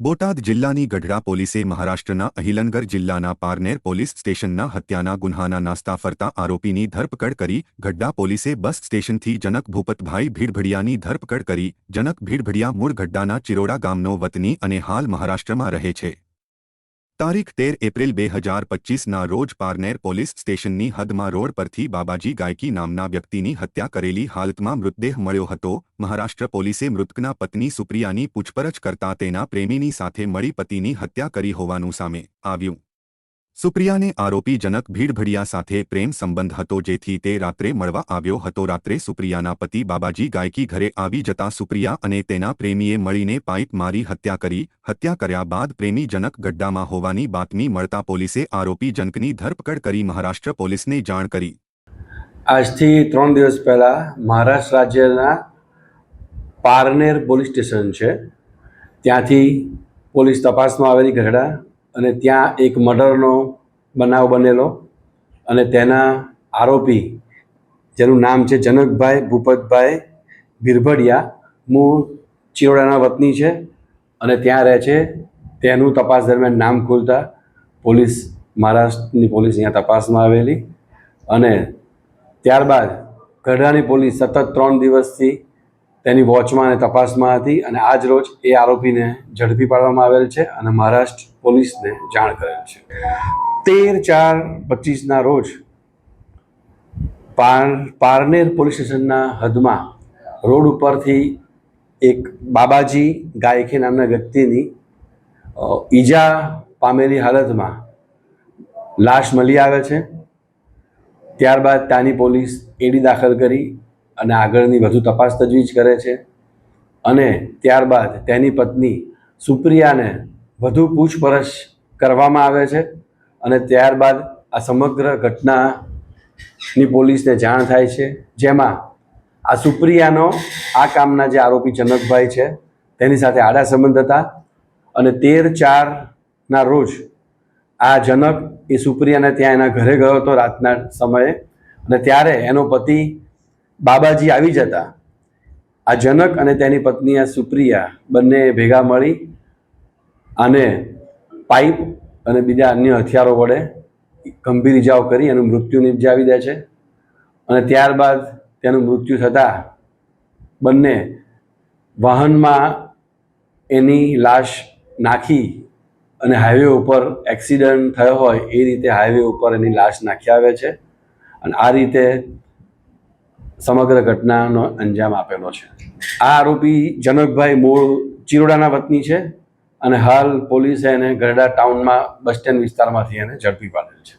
બોટાદ જિલ્લાની ગઢડા પોલીસે મહારાષ્ટ્રના અહિલનગર જિલ્લાના પારનેર પોલીસ સ્ટેશનના હત્યાના ગુન્હાના નાસ્તા ફરતા આરોપીની ધરપકડ કરી ગઢડા પોલીસે બસ સ્ટેશનથી જનક ભૂપતભાઈ ભીડભડિયાની ધરપકડ કરી જનક ભીડભડિયા મૂળ ગઢડાના ચિરોડા ગામનો વતની અને હાલ મહારાષ્ટ્રમાં રહે છે. તારીખ તેર એપ્રિલ બે હજાર પચીસના રોજ પારનેર પોલીસ સ્ટેશનની હદમાં રોડ પરથી બાબાજી ગાયકી નામના વ્યક્તિની હત્યા કરેલી હાલતમાં મૃતદેહ મળ્યો હતો. મહારાષ્ટ્ર પોલીસે મૃતકના પત્ની સુપ્રિયાની પૂછપરછ કરતા તેના પ્રેમીની સાથે મળી પતિની હત્યા કરી હોવાનું સામે આવ્યું. સુપ્રિયાને આરોપી જનક ભીડભડિયા સાથે પ્રેમ સંબંધ હતો, જેથી તે રાત્રે મળવા આવ્યો હતો. રાત્રે સુપ્રિયાના પતિ બાબાજી ગાયકી ઘરે આવી જતા સુપ્રિયા અને તેના પ્રેમીએ મળીને પાઇપ મારી હત્યા કરી. હત્યા કર્યા બાદ પ્રેમી જનક ગડ્ડામાં હોવાની બાતમી મળતા પોલીસે આરોપી જનકની ધરપકડ કરી મહારાષ્ટ્ર પોલીસને જાણ કરી. આજથી ત્રણ દિવસ પહેલાં મહારાષ્ટ્ર રાજ્યના પારનેર પોલીસ સ્ટેશન છે. ત્યાંથી પોલીસ તપાસમાં આવેલી ગઢડા અને ત્યાં એક મર્ડરનો બનાવ બનેલો અને તેના આરોપી, જેનું નામ છે જનકભાઈ ભૂપતભાઈ બિરભડિયા, મૂળ ચિરોડાના વતની છે અને ત્યાં રહે છે. તેનું તપાસ દરમિયાન નામ ખોલતા પોલીસ મહારાષ્ટ્રની પોલીસ અહીંયા તપાસમાં આવેલી અને ત્યારબાદ ગઢડાની પોલીસ સતત ત્રણ દિવસથી તેની વોચમાં અને તપાસમાં હતી અને આજ રોજ એ આરોપીને ઝડપી પાડવામાં આવેલ છે અને મહારાષ્ટ્ર પોલીસને જાણ કરેલ છે. તેર ચાર પચીસના રોજ પાર, પારનેર પોલીસ સ્ટેશનના હદમાં રોડ ઉપરથી એક બાબાજી ગાયકે નામના વ્યક્તિની ઈજા પામેલી હાલતમાં લાશ મળી આવે છે. ત્યારબાદ ત્યાંની પોલીસ એડી દાખલ કરી અને આગળની વધુ તપાસ તજવીજ કરે છે. અને ત્યારબાદ તેની પત્ની સુપ્રિયાને વધુ પૂછપરછ કરવામાં આવે છે અને ત્યારબાદ આ સમગ્ર ઘટનાની પોલીસને જાણ થાય છે. જેમાં આ સુપ્રિયાનો આ કામના જે આરોપી જનકભાઈ છે, તેની સાથે આડા સંબંધ હતા અને તેર ચારના રોજ આ જનક એ સુપ્રિયાને ત્યાં એના ઘરે ગયો હતો રાતના સમયે અને ત્યારે એનો પતિ બાબાજી આવી જતા આ જનક અને તેની પત્ની આ સુપ્રિયા બંને ભેગા મળી અને પાઇપ અને બીજા અન્ય હથિયારો વડે ગંભીર ઇજાઓ કરી એનું મૃત્યુ નિપજાવી દે છે. અને ત્યારબાદ તેનું મૃત્યુ થતાં બંને વાહનમાં એની લાશ નાખી અને હાઈવે ઉપર એક્સિડન્ટ થયો હોય એ રીતે હાઈવે ઉપર એની લાશ નાખી આવે છે. અને આ રીતે સમગ્ર ઘટનાનો અંજામ આપેલો છે. આ આરોપી જનકભાઈ મૂળ ચિરોડાના વતની છે અને હાલ પોલીસે એને ગરડા ટાઉનમાં બસ સ્ટેન્ડ વિસ્તારમાંથી એને ઝડપી પાડેલ છે.